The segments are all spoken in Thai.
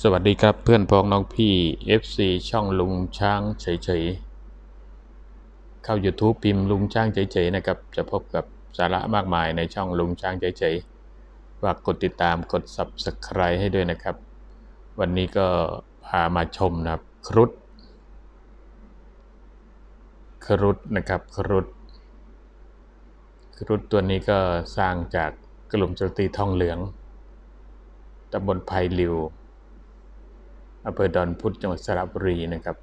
สวัสดีครับเพื่อนพ้องน้องพี่ FC ช่องลุงช้างเฉยๆ เข้า YouTube พิมพ์ลุงช้างเฉยๆนะครับ จะพบกับสาระมากมายในช่องลุงช้างเฉยๆฝากกดติดตามกด Subscribe ให้ด้วยนะครับ วันนี้ก็พามาชมนะครับ ครุฑครุฑนะครับครุฑครุฑตัวนี้ก็สร้างจากกลุ่มโจมตีทองเหลืองตำบลไพลิว อำเภอดอนพุธจังหวัดสระบุรีนะครับ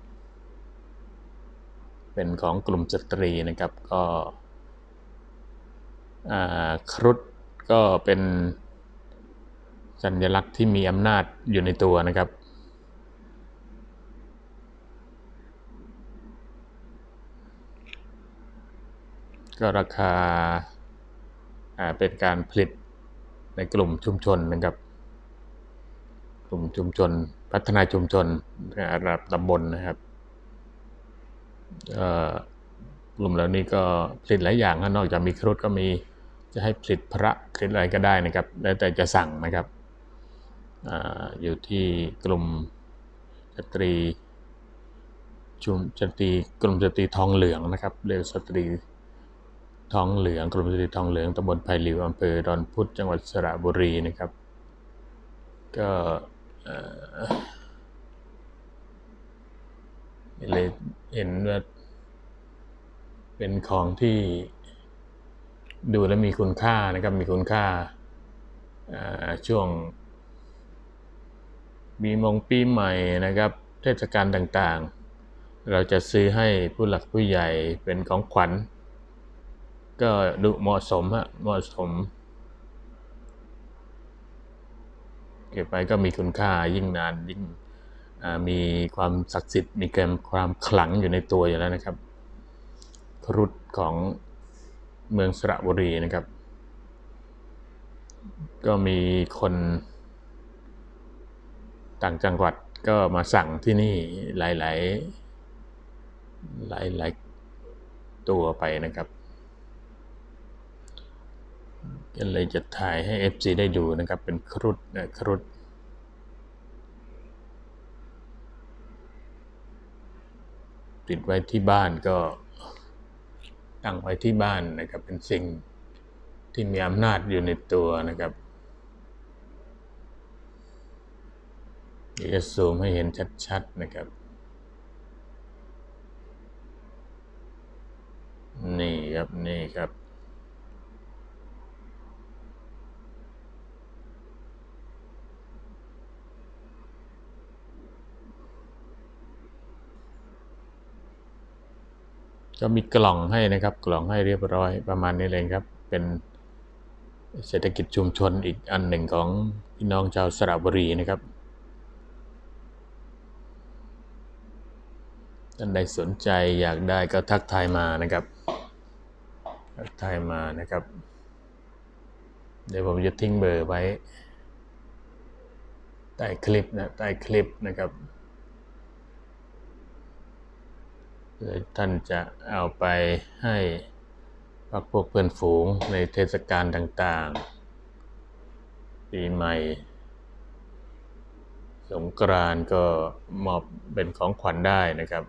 เป็นของกลุ่มสตรีนะครับก็ครุฑก็เป็นสัญลักษณ์ที่มีอำนาจอยู่ในตัวนะครับ ก็ราคาาเป็นการผลิตในกลุ่มชุมชนนะครับ กลุ่มชุมชน พัฒนาชุมชนระดับตำบลนะครับกลุ่มเหล่านี้ก็ผลิตหลายอย่างนอกจากมีครุฑก็มีจะให้ผลิตพระผลิตอะไรก็ได้นะครับ แล้วแต่จะสั่งนะครับออยู่ที่กลุ่มสตรีชุมสตรีกลุ่มสตรีทองเหลืองนะครับเรียกสตรีทองเหลืองกลุ่มสตรีทองเหลืองตำบลไผ่หลิวอำเภอดอนพุธจังหวัดสระบุรีนะครับ ก็ เอ่อเลยเห็นว่าเป็นของที่ดูแล้วมีคุณค่านะครับ มีคุณค่าอ่าช่วง มีมงปีใหม่นะครับ เทศกาลต่างๆ เราจะซื้อให้ผู้หลักผู้ใหญ่เป็นของขวัญ ก็ดูเหมาะสมฮะเหมาะสม เก็บไปก็มีคุณค่ายิ่งนานยิ่งมีความศักดิ์สิทธิ์มีเกินความขลังอยู่ในตัวอยู่แล้วนะครับครุฑของเมืองสระบุรีนะครับ ก็มีคนต่างจังหวัดก็มาสั่งที่นี่หลาย ๆ หลาย ๆ ตัวไปนะครับ ก็เลยจะถ่ายให้ FC ได้ดูนะครับ เป็นครุฑนะครุฑติดไว้ที่บ้านก็ตั้งไว้ที่บ้านนะครับ เป็นสิ่งที่มีอำนาจอยู่ในตัวนะครับเดี๋ยวจะซูมให้เห็นชัดๆนะครับ นี่ครับ นี่ครับ ก็มีกล่องให้นะครับ กล่องให้เรียบร้อยประมาณนี้เลยครับ เป็นเศรษฐกิจชุมชนอีกอันหนึ่งของพี่น้องชาวสระบุรีนะครับท่านใดสนใจอยากได้ก็ทักทายมานะครับ ทักทายมานะครับ เดี๋ยวผมจะทิ้งเบอร์ไว้ใต้คลิปนะใต้คลิปนะครับเพื่อ ท่านจะเอาไปให้พักพวกเพื่อนฝูงในเทศกาลต่างๆ ปีใหม่ สงกรานต์ก็มอบเป็นของขวัญได้นะครับ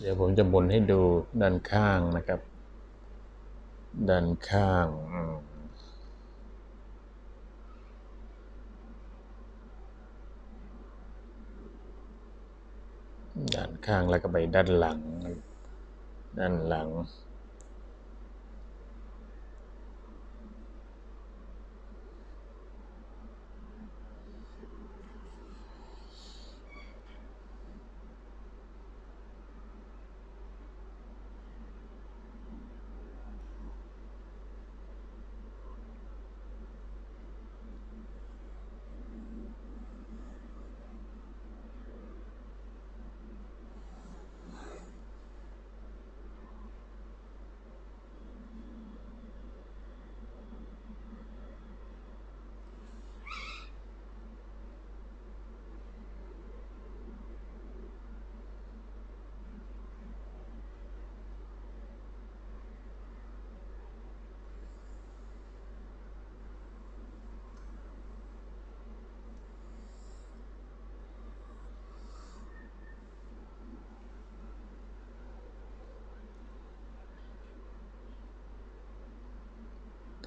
เดี๋ยวผมจะบุนให้ดูด้านข้างนะครับ ด้านข้างด้านข้างแล้วก็ไปด้านหลัง ด้านหลัง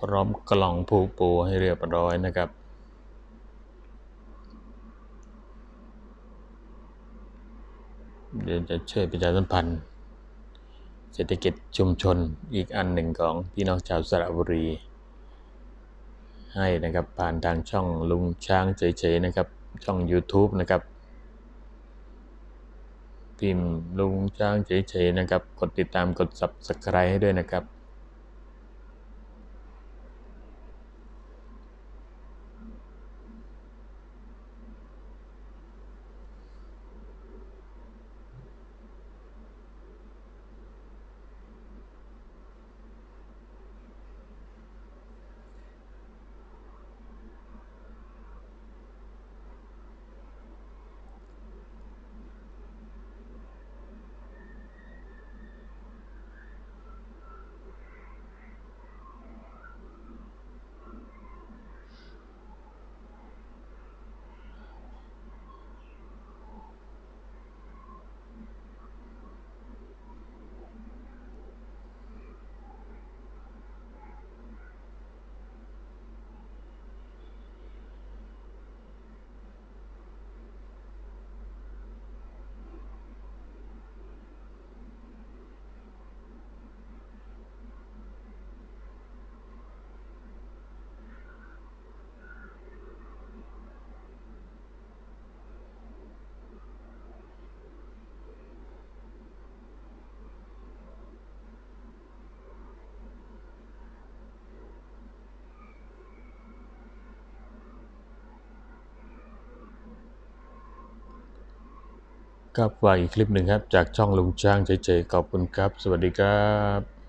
พร้อมกล่องผูกปูให้เรียบร้อยนะครับ เดี๋ยวจะช่วยประชาสัมพันธ์ เศรษฐกิจชุมชนอีกอันหนึ่งของพี่น้องชาวสระบุรี ให้นะครับผ่านทางช่องลุงช้างเฉยๆนะครับ ช่อง YouTube นะครับพิมพ์ลุงช้างเฉยๆนะครับ กดติดตามกด Subscribe ให้ด้วยนะครับ ครับว่าอีกคลิปหนึ่งครับ จากช่องลุงช้างเฉยๆขอบคุณครับ สวัสดีครับ